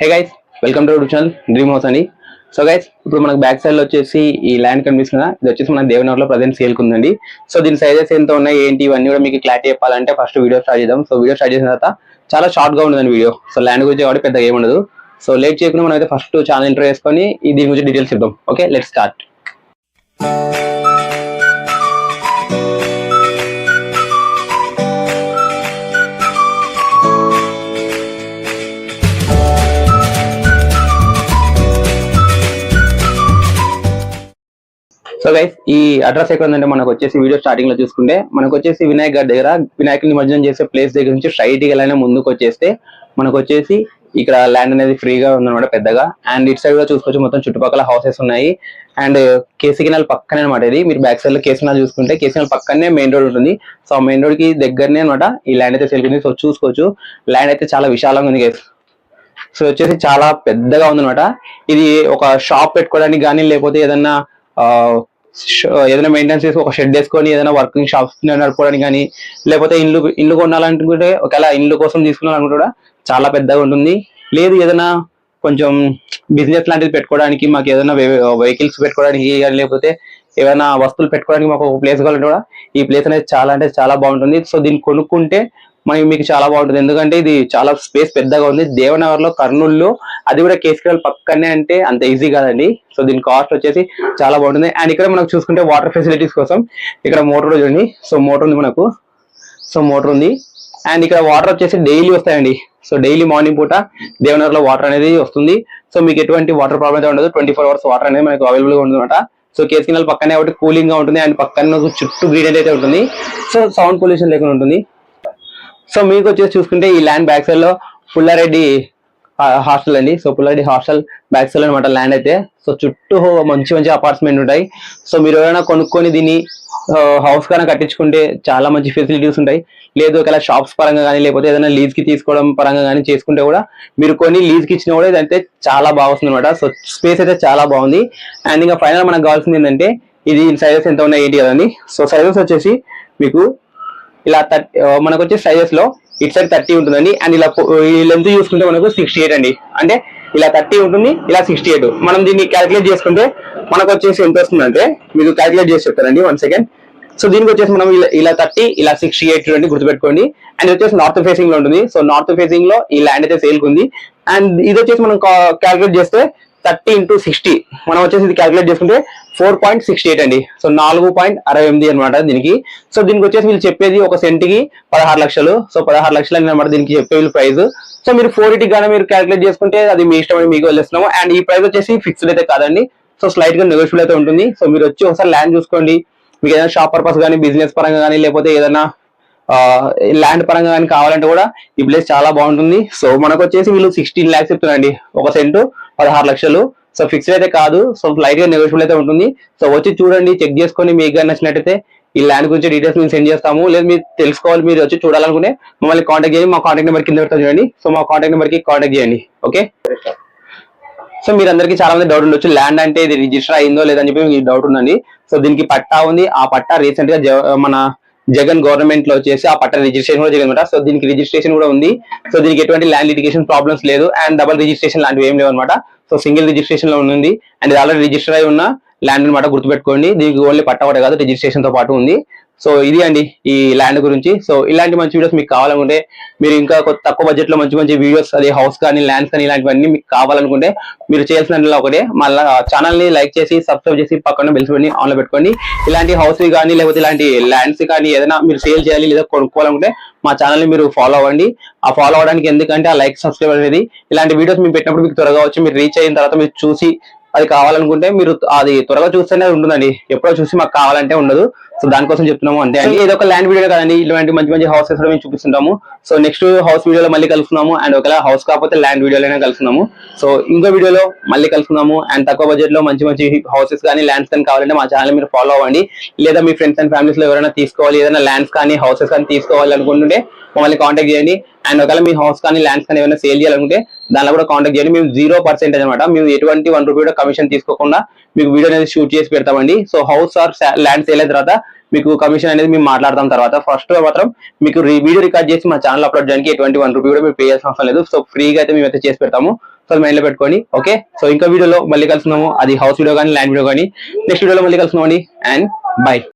Hey guys welcome to channel dream house అని so guys ఇప్పుడు మనకు బ్యాక్ సైడ్లో వచ్చేసి ఈ ల్యాండ్ కనిపిస్తుంది ఇది వచ్చేసి మన దేవనగర్లో ప్రజెంట్ సేల్ ఉందండి. సో దీని సైజెస్ ఎంత ఉన్నాయి ఏంటి ఇవన్నీ కూడా మీకు క్లారిటీ చెప్పాలంటే ఫస్ట్ వీడియో స్టార్ట్ చేద్దాం. సో వీడియో స్టార్ట్ చేసిన తర్వాత చాలా షార్ట్గా వీడియో సో ల్యాండ్ గురించి కాబట్టి పెద్దగా ఏముండదు సో లేట్ చేయకుండా మనం అయితే ఫస్ట్ ఛానల్ ఇంటర్ చేసుకొని దీని గురించి డీటెయిల్స్ ఇద్దాం okay let start so guys ఈ అడ్రస్ ఎక్కడ ఉందంటే మనకు వచ్చేసి వీడియో స్టార్టింగ్లో చూసుకుంటే మనకు వచ్చేసి వినాయక్ గారి దగ్గర వినాయకుని నిమజ్జనం చేసే ప్లేస్ దగ్గర నుంచి స్ట్రైట్గా ముందుకు వచ్చేస్తే మనకు వచ్చేసి ఇక్కడ ల్యాండ్ అనేది ఫ్రీగా ఉందన్నమాట పెద్దగా. అండ్ ఇటు సైడ్ కూడా చూసుకోవచ్చు మొత్తం చుట్టుపక్కల హౌసెస్ ఉన్నాయి. అండ్ కేసీకినాల్ పక్కనే అనమాట ఇది. మీరు బ్యాక్ సైడ్లో కేసీనాల్ చూసుకుంటే కేసీనాల్ పక్కనే మెయిన్ రోడ్ ఉంటుంది. సో మెయిన్ రోడ్కి దగ్గరనే అనమాట ఈ ల్యాండ్ అయితే సెల్కుంది సో చూసుకోవచ్చు. ల్యాండ్ అయితే చాలా విశాలంగా ఉంది గైస్ సో వచ్చేసి చాలా పెద్దగా ఉందన్నమాట. ఇది ఒక షాప్ పెట్టుకోవడానికి కానీ లేకపోతే ఏదన్నా ఏదైనా మెయింటెనెన్స్ చేసి ఒక షెడ్ వేసుకొని ఏదైనా వర్కింగ్ షాప్స్ నడుపుకోవడానికి కానీ లేకపోతే ఇల్లు ఇల్లు కొనాలనుకుంటే ఒకవేళ ఇల్లు కోసం తీసుకున్నాను కూడా చాలా పెద్దగా ఉంటుంది. లేదు ఏదైనా కొంచెం బిజినెస్ లాంటిది పెట్టుకోవడానికి మాకు ఏదైనా వెహికల్స్ పెట్టుకోవడానికి కానీ లేకపోతే ఏమైనా వస్తువులు పెట్టుకోవడానికి మాకు ఒక ప్లేస్ కావాలంటే కూడా ఈ ప్లేస్ అనేది చాలా అంటే చాలా బాగుంటుంది. సో దీన్ని కొనుక్కుంటే మనకి మీకు చాలా బాగుంటుంది. ఎందుకంటే ఇది చాలా స్పేస్ పెద్దగా ఉంది. దేవనగర్లో కర్నూలులో అది కూడా కేసుకెళ్ళి పక్కనే అంటే అంత ఈజీ కాదండి. సో దీని కాస్ట్ వచ్చేసి చాలా బాగుంటుంది. అండ్ ఇక్కడ మనకు చూసుకుంటే వాటర్ ఫెసిలిటీస్ కోసం ఇక్కడ మోటార్ చూడండి. సో మోటార్ ఉంది మనకు. సో మోటార్ ఉంది. అండ్ ఇక్కడ వాటర్ వచ్చేసి డైలీ వస్తాయండి. సో డైలీ మార్నింగ్ పూట దేవనగర్లో వాటర్ అనేది వస్తుంది. సో మీకు ఎటువంటి వాటర్ ప్రాబ్లం అయితే ఉండదు. ట్వంటీ ఫోర్ అవర్స్ వాటర్ అనేది మనకు అవైలబుల్గా ఉంటుంది సో కేసీఎల్ పక్కనే కాబట్టి కూలింగ్గా ఉంటుంది. అండ్ పక్కన చుట్టూ గ్రీనరీ అయితే ఉంటుంది. సో సౌండ్ పొల్యూషన్ లేకుండా ఉంటుంది. సో మీకు వచ్చేసి చూసుకుంటే ఈ ల్యాండ్ బ్యాక్ సైడ్లో పుల్లారెడ్డి హాస్టల్ అండి. So Pullareddy hostel back side అనమాట ల్యాండ్ అయితే. సో చుట్టూ మంచి మంచి అపార్ట్మెంట్ ఉంటాయి. సో మీరు ఎవరైనా కొనుక్కొని దీన్ని హౌస్ కన్నా కట్టించుకుంటే చాలా మంచి ఫెసిలిటీస్ ఉంటాయి. లేదు ఒకవేళ షాప్స్ పరంగా కానీ లేకపోతే ఏదైనా లీజ్కి తీసుకోవడం పరంగా కానీ చేసుకుంటే కూడా మీరు కొన్ని లీజ్కి ఇచ్చినా కూడా ఇదంటే చాలా బాగుంది అనమాట సో స్పేస్ అయితే చాలా బాగుంది. అండ్ ఇంకా ఫైనల్ మనకు కావాల్సింది ఏంటంటే ఇది సైజెస్ ఎంత ఉన్నాయి ఏంటి కదండి? సో సైజెస్ వచ్చేసి మీకు ఇలా థర్టీ మనకు వచ్చే సైజెస్లో ఇటు సైడ్ థర్టీ ఉంటుందండి. అండ్ ఇలా ఈ లెంత్ చూసుకుంటే మనకు సిక్స్టీ ఎయిట్ అండి. అంటే ఇలా థర్టీ ఉంటుంది ఇలా సిక్స్టీ ఎయిట్ మనం దీన్ని క్యాలిక్యులేట్ చేసుకుంటే మనకు వచ్చేసి ఎంత వస్తుందంటే మీకు క్యాలిక్యులేట్ చేసి చెప్తారండి వన్ సెకండ్ సో దీనికి వచ్చేసి మనం ఇలా- థర్టీ ఇలా సిక్స్టీ ఎయిట్ చూడండి గుర్తుపెట్టుకోండి. అండ్ వచ్చేసి నార్త్ ఫేసింగ్లో ఉంటుంది. సో నార్త్ ఫేసింగ్లో ఈ ల్యాండ్ అయితే సేల్ ఉంది అండ్ ఇది వచ్చేసి మనం క్యాలిక్యులేట్ చేస్తే థర్టీ ఇంటూ సిక్స్టీ. మనం వచ్చేసి ఇది క్యాలిక్యులేట్ చేసుకుంటే ఫోర్ పాయింట్ సిక్స్టీ ఎయిట్ అండి. సో నాలుగు పాయింట్ అరవై ఎనిమిది అనమాట దీనికి. సో దీనికి వచ్చేసి వీళ్ళు చెప్పేది ఒక సెంట్కి పదహారు లక్షలు. సో పదహారు లక్షలు అనమాట దీనికి చెప్పే వీళ్ళు ప్రైస్. సో మీరు ఫోర్ ఎయిటీ గానే మీరు క్యాలిక్యులేట్ చేసుకుంటే అది మీ ఇష్టం అని మీకు వదిలేస్తున్నాము అండ్ ఈ ప్రైస్ వచ్చేసి ఫిక్స్డ్ అయితే కాదండి. సో స్లైట్గా నెగోషియబుల్ అయితే ఉంటుంది. సో మీరు వచ్చి ఒకసారి ల్యాండ్ చూసుకోండి. మీకు ఏదైనా షాప్ పర్పస్ కానీ బిజినెస్ పరంగా కానీ లేకపోతే ఏదైనా ల్యాండ్ పరంగా కానీ కావాలంటే కూడా ఈ ప్లేస్ చాలా బాగుంటుంది. సో మనకు వచ్చేసి వీళ్ళు సిక్స్టీన్ ల్యాక్స్ చెప్తున్నారండి. ఒక సెంటు పదహారు లక్షలు. సో ఫిక్స్డ్ అయితే కాదు. సో లైట్గా నెగోషియబుల్ అయితే ఉంటుంది. సో వచ్చి చూడండి చెక్ చేసుకొని మీకు కానీ నచ్చినట్టయితే ఈ ల్యాండ్ గురించి డీటెయిల్స్ మేము సెండ్ చేస్తాము. లేదు మీరు తెలుసుకోవాలి మీరు వచ్చి చూడాలనుకుంటే మమ్మల్ని కాంటాక్ట్ చేయండి. మా కాంటాక్ట్ నెంబర్ కింద పెడతాం చూడండి. సో మా కాంటాక్ట్ నెంబర్కి కాంటాక్ట్ చేయండి. ఓకే సో మీరు అందరికీ చాలా మంది డౌట్ ఉండొచ్చు. ల్యాండ్ అంటే ఇది రిజిస్టర్ అయిందో లేదని చెప్పి మీకు డౌట్ ఉందండి. సో దీనికి పట్టా ఉంది. ఆ పట్టా రీసెంట్గా మన జగన్ గవర్నమెంట్లో వచ్చేసి ఆ పట్టణ రిజిస్ట్రేషన్ కూడా జరిగిందన్నమాట సో దీనికి రిజిస్ట్రేషన్ కూడా ఉంది. సో దీనికి ఎటువంటి ల్యాండ్ లిటిగేషన్ ప్రాబ్లమ్స్ లేదు. అండ్ డబల్ రిజిస్ట్రేషన్ లాంటివి ఏం లేవు అనమాట. సో సింగిల్ రిజిస్ట్రేషన్లో ఉంది. అండ్ ఆల్రెడీ రిజిస్టర్ అయి ఉన్న ల్యాండ్ అనమాట గుర్తుపెట్టుకోండి. దీనికి ఓన్లీ పట్టా ఒకటే కాదు రిజిస్ట్రేషన్తో పాటు ఉంది. సో ఇది అండి ఈ ల్యాండ్ గురించి. సో ఇలాంటి మంచి వీడియోస్ మీకు కావాలనుకుంటే మీరు ఇంకా తక్కువ బడ్జెట్లో మంచి మంచి వీడియోస్ అది హౌస్ కానీ ల్యాండ్స్ కానీ ఇలాంటివన్నీ మీకు కావాలనుకుంటే మీరు చేయాల్సిన ఒకటే మళ్ళీ ఛానల్ని లైక్ చేసి సబ్స్క్రైబ్ చేసి పక్కన బెల్స్ పెట్టి ఆన్లో పెట్టుకోండి. ఇలాంటి హౌస్ కానీ లేకపోతే ఇలాంటి ల్యాండ్స్ కానీ ఏదైనా మీరు సేల్ చేయాలి లేదా కొనుక్కోవాలనుకుంటే మా ఛానల్ని మీరు ఫాలో అవ్వండి. ఆ ఫాలో అవ్వడానికి ఎందుకంటే ఆ లైక్ సబ్స్క్రైబ్ అనేది ఇలాంటి వీడియోస్ మేము పెట్టినప్పుడు మీకు త్వరగా వచ్చి మీరు రీచ్ అయిన తర్వాత మీరు చూసి అది కావాలనుకుంటే మీరు అది త్వరగా చూస్తేనే ఉంటుందండి. ఎప్పుడో చూసి మాకు కావాలంటే ఉండదు. సో దానికోసం చెప్తున్నాము అంతే. అండి ఇది ఒక ల్యాండ్ వీడియో కదండి ఇలాంటి మంచి మంచి హౌసెస్ కూడా మేము చూపిస్తుంటాము. సో నెక్స్ట్ హౌస్ వీడియోలో మళ్ళీ కలుసుకున్నాము అండ్ ఒకవేళ హౌస్ కాకపోతే ల్యాండ్ వీడియోలోనే కలుసుకున్నాము సో ఇంకో వీడియోలో మళ్ళీ కలుసుకున్నాము అండ్ తక్కువ బడ్జెట్లో మంచి మంచి హౌసెస్ కానీ ల్యాండ్స్ కానీ కావాలంటే మా ఛానల్ మీరు ఫాలో అవ్వండి. లేదా మీ ఫ్రెండ్స్ అండ్ ఫ్యామిలీస్లో ఎవరైనా తీసుకోవాలి ఏదైనా ల్యాండ్స్ కానీ హౌసెస్ కానీ తీసుకోవాలి అనుకుంటుంటే మమ్మల్ని కాంటాక్ట్ చేయండి. అండ్ ఒకవేళ మీ హౌస్ కానీ ల్యాండ్స్ కానీ ఏమైనా సేల్ చేయాలనుకుంటే దానిలో కూడా కాంటాక్ట్ చేయండి. మేము జీరో పర్సెంటేజ్ అనమాట మేము ఎటువంటి వన్ రూపీ కూడా కమిషన్ తీసుకోకుండా మీకు వీడియో అనేది షూట్ చేసి పెడతామండి. So house or land sale అయిన తర్వాత మీకు కమిషన్ అనేది మేము మాట్లాడతాం తర్వాత. ఫస్ట్ మాత్రం మీకు వీడియో రికార్డ్ చేసి మా ఛానల్ అప్లోడ్ చేయడానికి ఎటువంటి వన్ రూపీ కూడా మీరు పే చేసిన అవసరం లేదు. సో ఫ్రీగా అయితే మేమైతే చేసి పెడతాము. సో మైండ్లో పెట్టుకోండి ఓకే సో ఇంకా వీడియోలో మళ్ళీ కలుస్తున్నాము అది హౌస్ వీడియో కానీ ల్యాండ్ వీడియో కానీ. నెక్స్ట్ వీడియోలో మళ్ళీ కలుస్తున్నామండి అండ్ బై